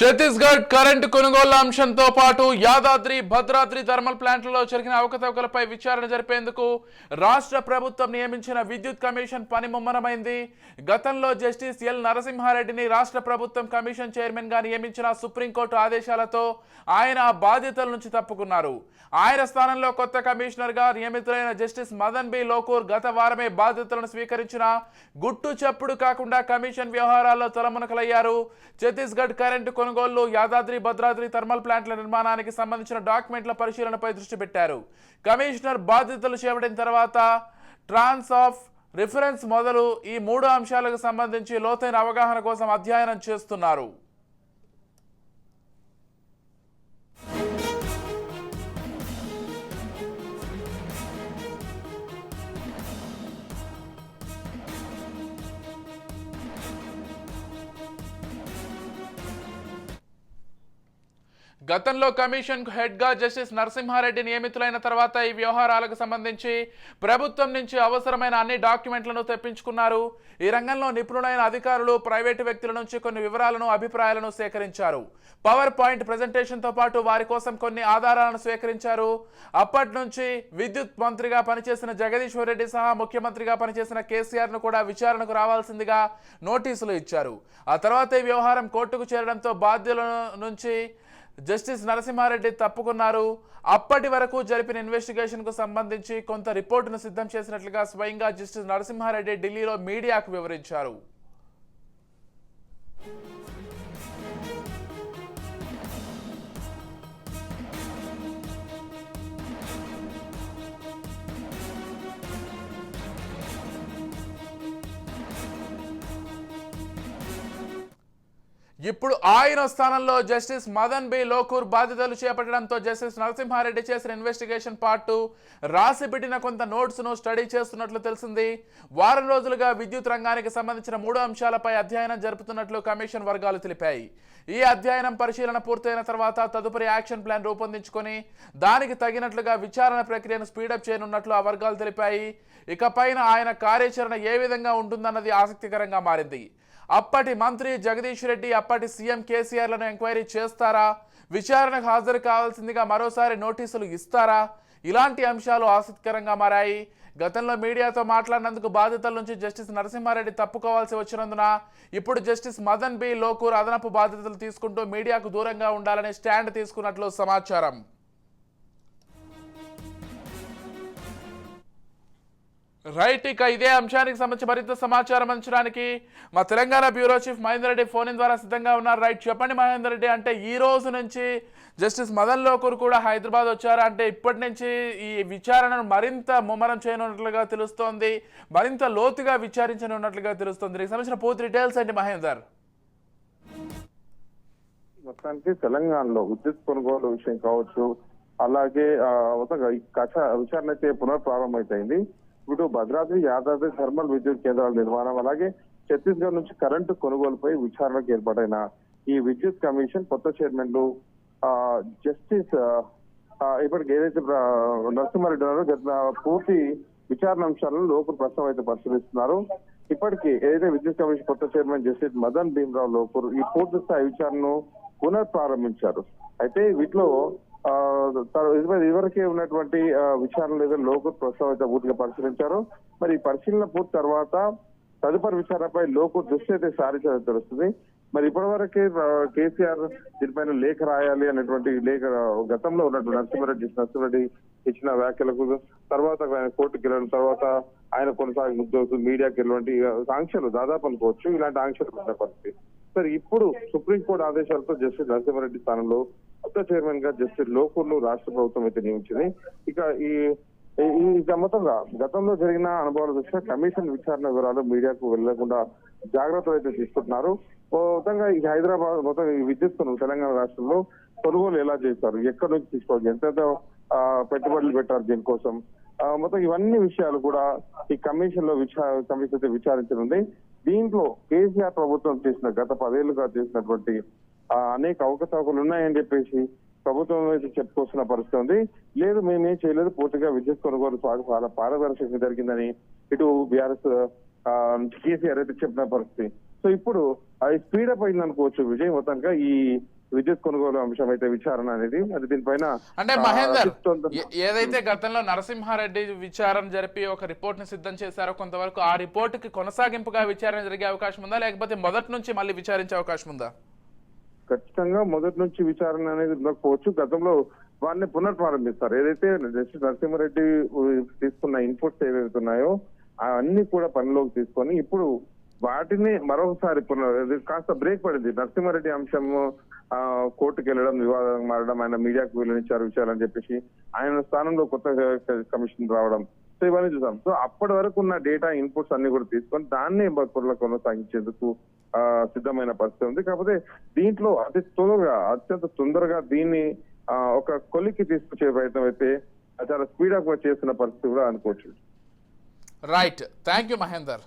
Chhattisgarh current కొనుగోళ్ళ అంశంతో పాటు Yadadri Bhadradri thermal ప్లాంట్లలో జరిగిన అవకతవకలపై విచారణ జరిపేందుకు రాష్ట్ర ప్రభుత్వం నియమించిన విద్యుత్ కమిషన్ పని ముమ్మరమైంది. గతంలో జస్టిస్ ఎల్ నరసింహారెడ్డిని రాష్ట్ర ప్రభుత్వం కమిషన్ చైర్మన్గా నియమించిన సుప్రీంకోర్టు ఆదేశాలతో ఆయన బాధ్యతల నుంచి తప్పుకున్నారు. ఆయన స్థానంలో కొత్త కమిషనర్గా నియమితులైన జస్టిస్ మదన్ బి లోకూర్ గత వారమే బాధ్యతలను స్వీకరించిన గుట్టు చప్పుడు కాకుండా కమిషన్ వ్యవహారాల్లో తలమునకలయ్యారు. ఛత్తీస్గఢ్ కరెంటు కొనుగోలు యాదాద్రి భద్రాద్రి థర్మల్ ప్లాంట్ల నిర్మాణానికి సంబంధించిన డాక్యుమెంట్ల పరిశీలనపై దృష్టి పెట్టారు. కమిషనర్ బాధ్యతలు చేపట్టిన తర్వాత ట్రాన్స్ ఆఫ్ రిఫరెన్స్ మొదలు ఈ మూడు అంశాలకు సంబంధించి లోతైన అవగాహన కోసం అధ్యయనం చేస్తున్నారు. గతంలో కమిషన్ హెడ్గా జస్టిస్ నరసింహారెడ్డి నియమితులైన తర్వాత ఈ వ్యవహారాలకు సంబంధించి ప్రభుత్వం నుంచి అవసరమైన అన్ని డాక్యుమెంట్లను తెప్పించుకున్నారు. ఈ రంగంలో నిపుణులైన అధికారులు ప్రైవేటు వ్యక్తుల నుంచి కొన్ని వివరాలను అభిప్రాయాలను సేకరించారు. పవర్ పాయింట్ ప్రజెంటేషన్తో పాటు వారి కోసం కొన్ని ఆధారాలను స్వీకరించారు. అప్పటి నుంచి విద్యుత్ మంత్రిగా పనిచేసిన జగదీశ్వర్ రెడ్డి సహా ముఖ్యమంత్రిగా పనిచేసిన కేసీఆర్ను కూడా విచారణకు రావాల్సిందిగా నోటీసులు ఇచ్చారు. ఆ తర్వాత ఈ వ్యవహారం కోర్టుకు చేరడంతో బాధ్యుల నుంచి జస్టిస్ నరసింహారెడ్డి తప్పుకున్నారు. అప్పటి వరకు జరిపిన ఇన్వెస్టిగేషన్కు సంబంధించి కొంత రిపోర్టును సిద్ధం చేసినట్లుగా స్వయంగా జస్టిస్ నరసింహారెడ్డి ఢిల్లీలో మీడియాకు వివరించారు. ఇప్పుడు ఆయన స్థానంలో జస్టిస్ మదన్ బి లోకూర్ బాధ్యతలు చేపట్టడంతో జస్టిస్ నరసింహారెడ్డి చేసిన ఇన్వెస్టిగేషన్ పార్ట్ రాసి పెట్టిన కొంత నోట్స్ను స్టడీ చేస్తున్నట్లు తెలిసింది. వారం రోజులుగా విద్యుత్ రంగానికి సంబంధించిన మూడు అంశాలపై అధ్యయనం జరుపుతున్నట్లు కమిషన్ వర్గాలు తెలిపాయి. ఈ అధ్యయనం పరిశీలన పూర్తయిన తర్వాత తదుపరి యాక్షన్ ప్లాన్ రూపొందించుకొని దానికి తగినట్లుగా విచారణ ప్రక్రియను స్పీడప్ చేయనున్నట్లు ఆ వర్గాలు తెలిపాయి. ఇకపైన ఆయన కార్యాచరణ ఏ విధంగా ఉంటుందన్నది ఆసక్తికరంగా మారింది. అప్పటి మంత్రి జగదీష్ రెడ్డి అప్పటి సీఎం కేసీఆర్లను ఎంక్వైరీ చేస్తారా? విచారణకు హాజరు కావాల్సిందిగా మరోసారి నోటీసులు ఇస్తారా? ఇలాంటి అంశాలు ఆసక్తికరంగా మారాయి. గతంలో మీడియాతో మాట్లాడినందుకు బాధ్యతల నుంచి జస్టిస్ నరసింహారెడ్డి తప్పుకోవాల్సి వచ్చినందున ఇప్పుడు జస్టిస్ మదన్ బి లోకూర్ అదనపు బాధ్యతలు తీసుకుంటూ మీడియాకు దూరంగా ఉండాలని స్టాండ్ తీసుకున్నట్లు సమాచారం. రైట్ ఇక ఇదే అంశానికి సంబంధించి మరింత సమాచారం అందించడానికి మా Telangana bureau chief Mahender Reddy phone ద్వారా సిద్ధంగా ఉన్నారు. రైట్ చెప్పండి మహేందర్ రెడ్డి అంటే ఈ రోజు నుంచి జస్టిస్ మదన్ లోకూర్ కూడా హైదరాబాద్ వచ్చారు. అంటే ఇప్పటి నుంచి ఈ విచారణను మరింత ముమ్మరం చేయనున్నట్లుగా తెలుస్తోంది. మరింత లోతుగా విచారించనున్నట్లుగా తెలుస్తోంది. దీనికి సంబంధించిన పూర్తి డీటెయిల్స్ అండి మహేందర్? మొత్తానికి తెలంగాణలో విద్యుత్ కొనుగోలు విషయం కావచ్చు అలాగే మొత్తంగా ఈ కథ విచారణ అయితే పునఃప్రారంభమైంది ఇప్పుడు భద్రాద్రి యాదాద్రి థర్మల్ విద్యుత్ కేంద్రాల నిర్మాణం అలాగే ఛత్తీస్గఢ్ నుంచి కరెంటు కొనుగోలుపై విచారణకు ఏర్పాటైన ఈ విద్యుత్ కమిషన్ కొత్త చైర్మన్లు జస్టిస్ ఇప్పటికి ఏదైతే నరసింహారెడ్డి ఉన్నారో గత పూర్తి విచారణ అంశాలను లోపు ప్రస్తుతం అయితే పరిశీలిస్తున్నారు. ఇప్పటికీ ఏదైతే విద్యుత్ కమిషన్ కొత్త చైర్మన్ జస్టిస్ మదన్ భీమరావు లోపూర్ ఈ పూర్తి స్థాయి విచారణను పునఃప్రారంభించారు. అయితే వీటిలో తను ఇదివరకే ఉన్నటువంటి విచారణ లేదా లోకూర్ ప్రస్తావం అయితే పూర్తిగా పరిశీలించారు. మరి ఈ పరిశీలన పూర్తి తర్వాత తదుపరి విచారణపై లోకు దృష్టి అయితే సారించారని తెలుస్తుంది. మరి ఇప్పటివరకే కేసీఆర్ దీనిపైన లేఖ రాయాలి అనేటువంటి లేఖ గతంలో ఉన్నటువంటి నరసింహారెడ్డి నరసింహారెడ్డి ఇచ్చిన వ్యాఖ్యలకు తర్వాత ఆయన కోర్టుకి వెళ్ళిన తర్వాత ఆయన కొనసాగిన ఉద్యోగులు మీడియాకి వెళ్ళినటువంటి ఆంక్షలు దాదాపు అనుకోవచ్చు. ఇలాంటి ఆంక్షలు ఉన్న పరిస్థితి. సరే ఇప్పుడు సుప్రీంకోర్టు ఆదేశాలతో జస్టిస్ నరసింహారెడ్డి స్థానంలో కొత్త చైర్మన్గా జస్టిస్ లోకూర్ను రాష్ట్ర ప్రభుత్వం అయితే నియమించింది. ఇక ఈ ఈ- గతంలో జరిగిన అనుభవాల దృష్ట్యా కమిషన్ విచారణ వివరాలు మీడియాకు వెళ్ళకుండా జాగ్రత్తలు అయితే తీసుకుంటున్నారు. మొత్తంగా ఈ హైదరాబాద్ మొత్తం ఈ విద్యుత్ తెలంగాణ రాష్ట్రంలో కొనుగోలు ఎలా చేస్తారు ఎక్కడి నుంచి తీసుకోవాలి? ఎంత పెట్టుబడులు పెట్టారు దీనికోసం? మొత్తం ఇవన్నీ విషయాలు కూడా ఈ కమిషన్లో విచార కమిషన్ అయితే విచారించనుంది. దీంట్లో కేసీఆర్ ప్రభుత్వం చేసిన గత పదేళ్ళుగా చేసినటువంటి అనేక అవకతవకలు ఉన్నాయని చెప్పేసి ప్రభుత్వం అయితే చెప్పుకొస్తున్న పరిస్థితి ఉంది. లేదు మేమేం చేయలేదు. పూర్తిగా విద్యుత్ కొనుగోలు సాగు చాలా పారదర్శకంగా జరిగిందని ఇటు బీఆర్ఎస్ కేసీఆర్ అయితే చెప్పిన పరిస్థితి. సో ఇప్పుడు అది స్పీడప్ అయింది అనుకోవచ్చు విజయ్ మొత్తంగా ఈ విద్యుత్ కొనుగోలు అంశం అయితే విచారణ అనేది అది దీనిపైన అంటే మహేందర్ ఏదైతే గతంలో నరసింహారెడ్డి విచారణ జరిపి ఒక రిపోర్ట్ని సిద్ధం చేశారో కొంతవరకు ఆ రిపోర్ట్కి కొనసాగింపుగా విచారణ జరిగే అవకాశం ఉందా? లేకపోతే మొదటి నుంచి మళ్ళీ విచారించే అవకాశం ఉందా? ఖచ్చితంగా మొదటి నుంచి విచారణ అనేది ఉండకపోవచ్చు. గతంలో వారిని పునఃప్రారంభిస్తారు ఏదైతే జస్టిస్ నరసింహారెడ్డి తీసుకున్న ఇన్పుట్స్ ఏవైతే ఉన్నాయో అవన్నీ కూడా పనిలోకి తీసుకొని ఇప్పుడు వాటిని మరొకసారి కాస్త బ్రేక్ పడింది. నరసింహారెడ్డి అంశం కోర్టుకు వెళ్ళడం వివాదం మారడం ఆయన మీడియాకు వెల్లడించారు విషయాలని చెప్పేసి ఆయన స్థానంలో కొత్త కమిషన్ రావడం. సో ఇవన్నీ చూసాం. సో అప్పటి వరకు ఉన్న డేటా ఇన్పుట్స్ అన్ని కూడా తీసుకొని దాన్ని కొనసాగించేందుకు సిద్ధమైన పరిస్థితి ఉంది. కాకపోతే దీంట్లో అతి త్వరగా అత్యంత తొందరగా దీన్ని ఒక కొలికి తీసుకొచ్చే ప్రయత్నం అయితే చాలా స్పీడ్ అప్ చేస్తున్న పరిస్థితి కూడా అనుకోవచ్చు. Right thank you Mahender